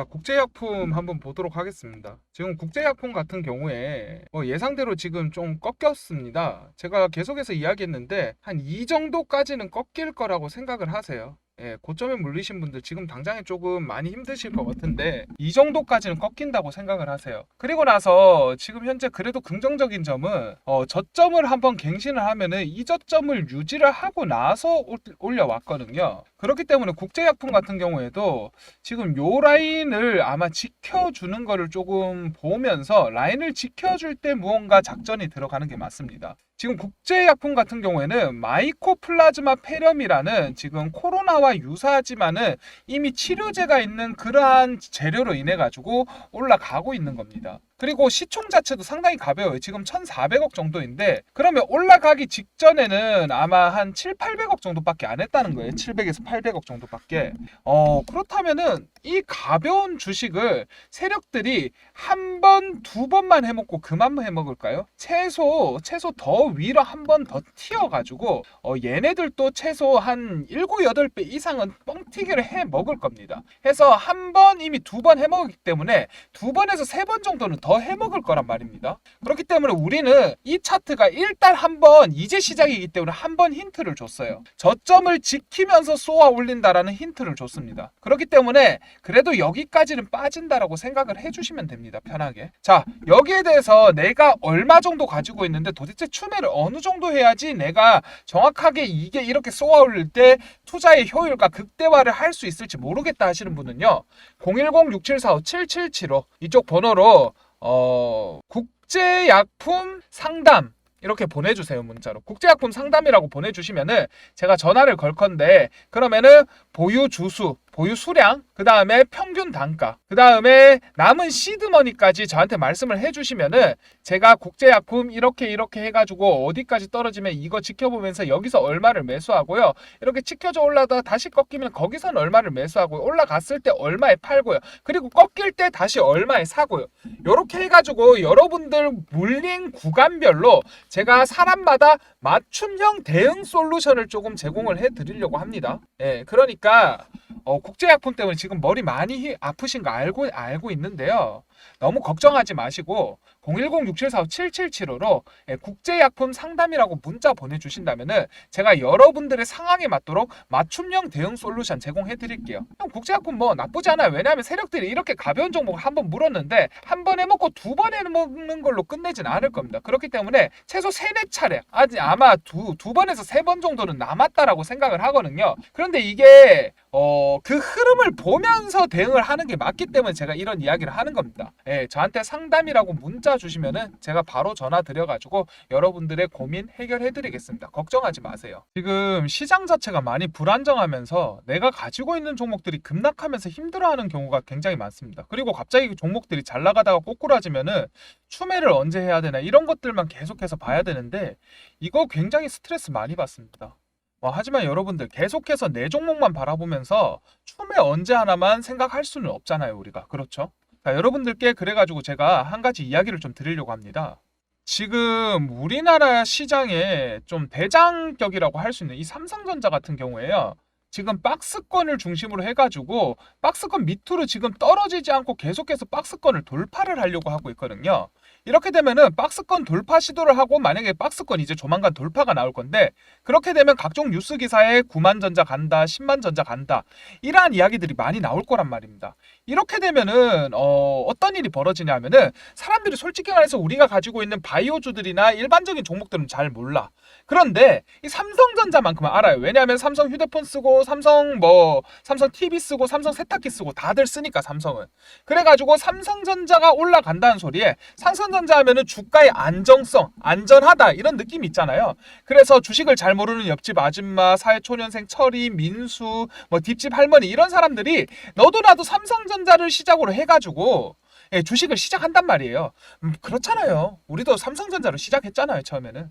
자, 국제약품 한번 보도록 하겠습니다. 지금 국제약품 같은 경우에 뭐 예상대로 지금 좀 꺾였습니다. 제가 계속해서 이야기했는데 한 이 정도까지는 꺾일 거라고 생각을 하세요. 예, 고점에 물리신 분들 지금 당장에 조금 많이 힘드실 것 같은데 이 정도까지는 꺾인다고 생각을 하세요. 그리고 나서 지금 현재 그래도 긍정적인 점은 어, 저점을 한번 갱신을 하면은 이 저점을 유지를 하고 나서 올- 올려왔거든요. 그렇기 때문에 국제약품 같은 경우에도 지금 요 라인을 아마 지켜주는 거를 조금 보면서 라인을 지켜줄 때 무언가 작전이 들어가는 게 맞습니다. 지금 국제약품 같은 경우에는 마이코플라즈마 폐렴이라는 지금 코로나와 유사하지만은 이미 치료제가 있는 그러한 재료로 인해 가지고 올라가고 있는 겁니다. 그리고 시총 자체도 상당히 가벼워요. 지금 1,400억 정도인데 그러면 올라가기 직전에는 아마 한 7, 800억 정도밖에 안 했다는 거예요. 700에서 800억 정도밖에. 어, 그렇다면은 이 가벼운 주식을 세력들이 한 번, 두 번만 해먹고 그만 해먹을까요? 최소, 최소 더 위로 한 번 더 튀어가지고, 어, 얘네들도 최소 한 7, 8배 이상은 뻥튀기를 해 먹을 겁니다. 해서 한 번 이미 두 번 해먹었기 때문에 두 번에서 세 번 정도는 더 해먹을 거란 말입니다. 그렇기 때문에 우리는 이 차트가 일단 한 번, 이제 시작이기 때문에 한번 힌트를 줬어요. 저점을 지키면서 쏘아 올린다라는 힌트를 줬습니다. 그렇기 때문에 그래도 여기까지는 빠진다라고 생각을 해주시면 됩니다. 편하게. 자, 여기에 대해서 내가 얼마 정도 가지고 있는데 도대체 추매를 어느 정도 해야지 내가 정확하게 이게 이렇게 쏘아 올릴 때 투자의 효율과 극대화를 할 수 있을지 모르겠다 하시는 분은요. 010-6745-7775 이쪽 번호로 어, 국제약품 상담 이렇게 보내주세요 문자로. 국제약품 상담이라고 보내주시면은 제가 전화를 걸 건데 그러면은 보유 주수 보유 수량 그 다음에 평균 단가 그 다음에 남은 시드머니까지 저한테 말씀을 해주시면은 제가 국제약품 이렇게 이렇게 해가지고 어디까지 떨어지면 이거 지켜보면서 여기서 얼마를 매수하고요. 이렇게 지켜져 올라다 다시 꺾이면 거기서는 얼마를 매수하고요 올라갔을 때 얼마에 팔고요. 그리고 꺾일 때 다시 얼마에 사고요. 이렇게 해가지고 여러분들 물린 구간별로 제가 사람마다 맞춤형 대응 솔루션을 조금 제공을 해드리려고 합니다. 예, 그러니까 어, 국제약품 때문에 지금 머리 많이 히- 아프신 거 알고 알고 있는데요. 너무 걱정하지 마시고 010-6745-7775로 예, 국제약품 상담이라고 문자 보내주신다면은 제가 여러분들의 상황에 맞도록 맞춤형 대응 솔루션 제공해 드릴게요. 형, 국제약품 뭐 나쁘지 않아요. 왜냐하면 세력들이 이렇게 가벼운 종목을 한번 물었는데 한 번 해먹고 두 번 해먹는 걸로 끝내진 않을 겁니다. 그렇기 때문에 최소 세네 차례, 아직 아마 두, 두 번에서 세 번 정도는 남았다라고 생각을 하거든요. 그런데 이게 어, 그 흐름을 보면서 대응을 하는 게 맞기 때문에 제가 이런 이야기를 하는 겁니다. 예, 저한테 상담이라고 문자 주시면은 제가 바로 전화 드려가지고 여러분들의 고민 해결해 드리겠습니다. 걱정하지 마세요. 지금 시장 자체가 많이 불안정하면서 내가 가지고 있는 종목들이 급락하면서 힘들어하는 경우가 굉장히 많습니다. 그리고 갑자기 종목들이 잘 나가다가 꼬꾸라지면은 추매를 언제 해야 되나 이런 것들만 계속해서 봐야 되는데 이거 굉장히 스트레스 많이 받습니다. 어, 하지만 여러분들 계속해서 내 종목만 바라보면서 춤에 언제 하나만 생각할 수는 없잖아요, 우리가. 그렇죠? 자, 여러분들께 그래가지고 제가 한 가지 이야기를 좀 드리려고 합니다. 지금 우리나라 시장에 좀 대장격이라고 할 수 있는 이 삼성전자 같은 경우에요. 지금 박스권을 중심으로 해가지고 박스권 밑으로 지금 떨어지지 않고 계속해서 박스권을 돌파를 하려고 하고 있거든요. 이렇게 되면은 박스권 돌파 시도를 하고 만약에 박스권 이제 조만간 돌파가 나올 건데 그렇게 되면 각종 뉴스 기사에 9만 전자 간다, 10만 전자 간다 이러한 이야기들이 많이 나올 거란 말입니다. 이렇게 되면은 어, 어떤 일이 벌어지냐면은 사람들이 솔직히 말해서 우리가 가지고 있는 바이오주들이나 일반적인 종목들은 잘 몰라. 그런데 이 삼성전자만큼은 알아요. 왜냐하면 삼성 휴대폰 쓰고 삼성 뭐 삼성 TV 쓰고 삼성 세탁기 쓰고 다들 쓰니까 삼성은. 그래가지고 삼성전자가 올라간다는 소리에 삼성전자 하면은 주가의 안정성, 안전하다 이런 느낌이 있잖아요. 그래서 주식을 잘 모르는 옆집 아줌마, 사회초년생 철이, 민수, 뭐 뒷집 할머니 이런 사람들이 너도 나도 삼성전자를 시작으로 해가지고 예, 주식을 시작한단 말이에요. 음, 그렇잖아요. 우리도 삼성전자로 시작했잖아요 처음에는.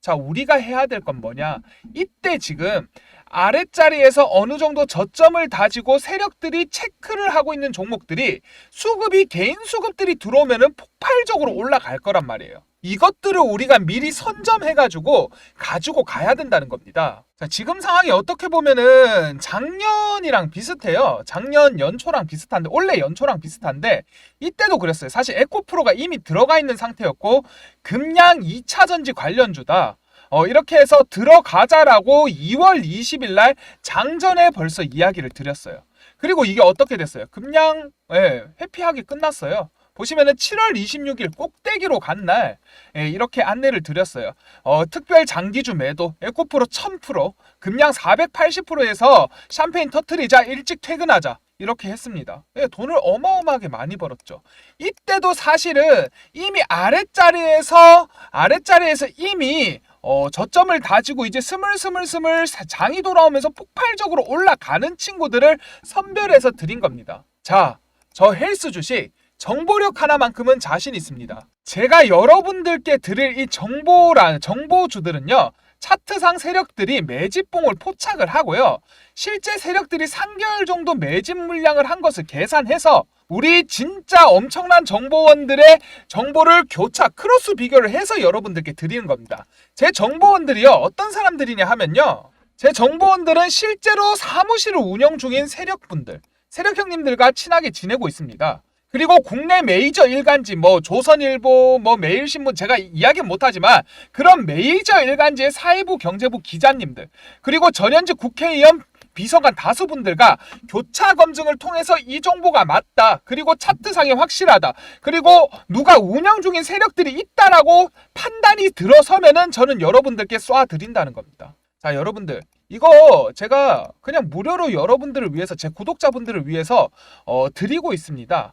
자, 우리가 해야 될 건 뭐냐? 이때 지금 아랫자리에서 어느 정도 저점을 다지고 세력들이 체크를 하고 있는 종목들이 수급이 개인 수급들이 들어오면은 폭발적으로 올라갈 거란 말이에요. 이것들을 우리가 미리 선점해가지고 가지고 가야 된다는 겁니다. 자, 지금 상황이 어떻게 보면은 작년이랑 비슷해요. 작년 연초랑 비슷한데, 원래 연초랑 비슷한데, 이때도 그랬어요. 사실 에코프로가 이미 들어가 있는 상태였고, 금양 2차전지 관련주다. 어, 이렇게 해서 들어가자라고 2월 20일 날 장전에 벌써 이야기를 드렸어요. 그리고 이게 어떻게 됐어요? 금양 예, 회피하게 끝났어요. 보시면은 7월 26일 꼭대기로 간날 예, 이렇게 안내를 드렸어요. 어, 특별 장기주 매도 에코프로 1000%, 금양 480%에서 샴페인 터트리자 일찍 퇴근하자. 이렇게 했습니다. 예, 돈을 어마어마하게 많이 벌었죠. 이때도 사실은 이미 아랫자리에서 아랫자리에서 이미 어, 저점을 다지고 이제 스물스물스물 사- 장이 돌아오면서 폭발적으로 올라가는 친구들을 선별해서 드린 겁니다. 자, 저 헬스 주식 정보력 하나만큼은 자신 있습니다. 제가 여러분들께 드릴 이 정보란 정보주들은요. 차트상 세력들이 매집봉을 포착을 하고요. 실제 세력들이 3개월 정도 매집 물량을 한 것을 계산해서 우리 진짜 엄청난 정보원들의 정보를 교차 크로스 비교를 해서 여러분들께 드리는 겁니다. 제 정보원들이요. 어떤 사람들이냐 하면요. 제 정보원들은 실제로 사무실을 운영 중인 세력분들, 세력 형님들과 친하게 지내고 있습니다. 그리고 국내 메이저 일간지 뭐 조선일보 뭐 매일신문 제가 이야기 못하지만 그런 메이저 일간지의 사회부 경제부 기자님들 그리고 전현직 국회의원 비서관 다수분들과 교차 검증을 통해서 이 정보가 맞다. 그리고 차트상이 확실하다. 그리고 누가 운영 중인 세력들이 있다라고 판단이 들어서면은 저는 여러분들께 쏴드린다는 겁니다. 자 여러분들. 이거 제가 그냥 무료로 여러분들을 위해서 제 구독자분들을 위해서 어, 드리고 있습니다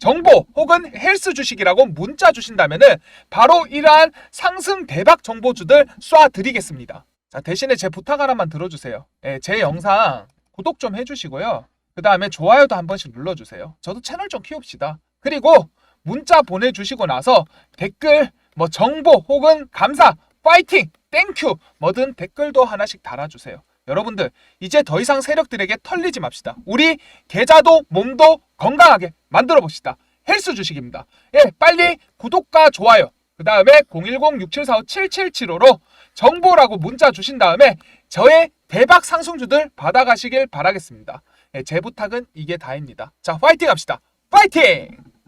정보 혹은 헬스 주식이라고 문자 주신다면 은 바로 이러한 상승 대박 정보주들 쏴드리겠습니다. 자, 대신에 제 부탁 하나만 들어주세요. 예, 제 영상 구독 좀 해주시고요. 그 다음에 좋아요도 한 번씩 눌러주세요. 저도 채널 좀 키웁시다. 그리고 문자 보내주시고 나서 댓글, 뭐 정보 혹은 감사, 파이팅, 땡큐 뭐든 댓글도 하나씩 달아주세요. 여러분들 이제 더 이상 세력들에게 털리지 맙시다. 우리 계좌도 몸도 건강하게 만들어 봅시다. 헬스 주식입니다. 예, 빨리 구독과 좋아요. 그 다음에 010-6745-7775로 정보라고 문자 주신 다음에 저의 대박 상승주들 받아가시길 바라겠습니다. 예, 제 부탁은 이게 다입니다. 자, 파이팅 합시다. 파이팅!